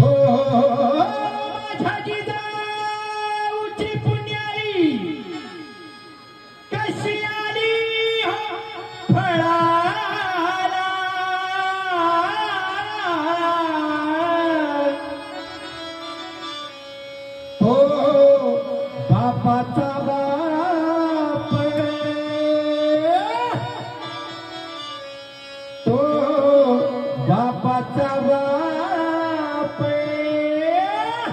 हो, हो, हो, हो. माझ्या जिजाऊची पुण्याई. कशी आली फळाला? हो बापाचा बाप तो बापाचा बाप 앞에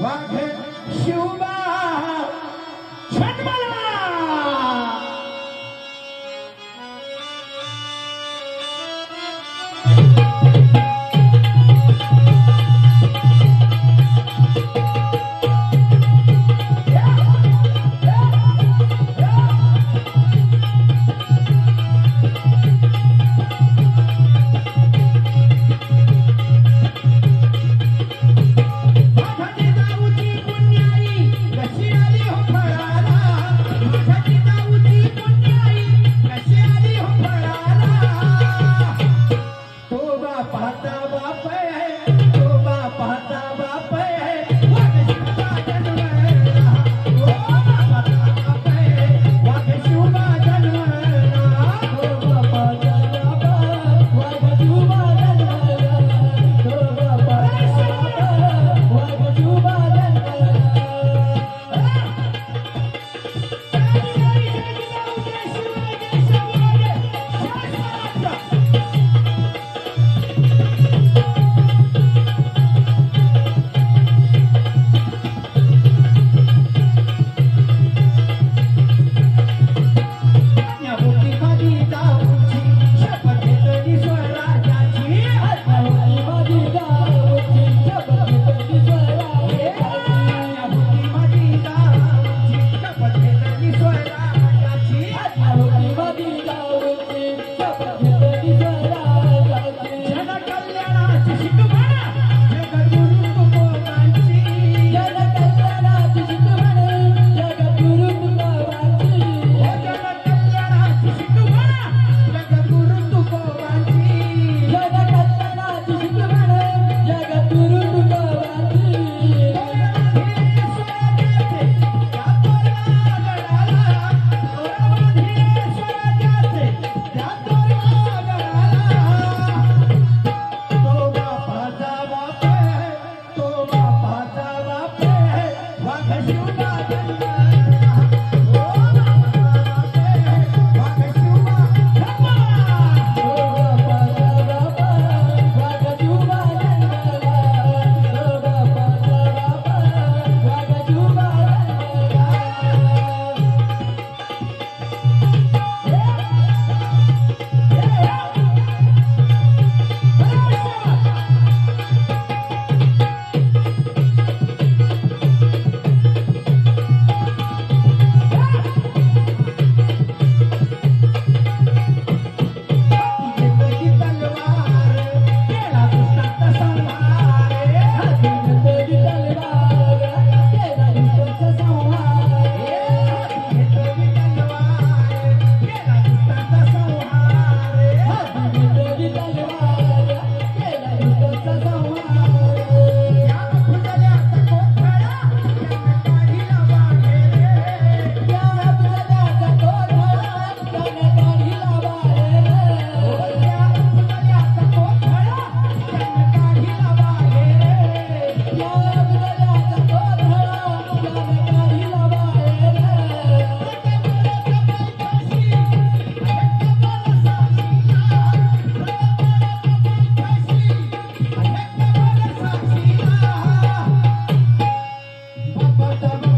왕팬 슈바 천발라 Thank you. Bye.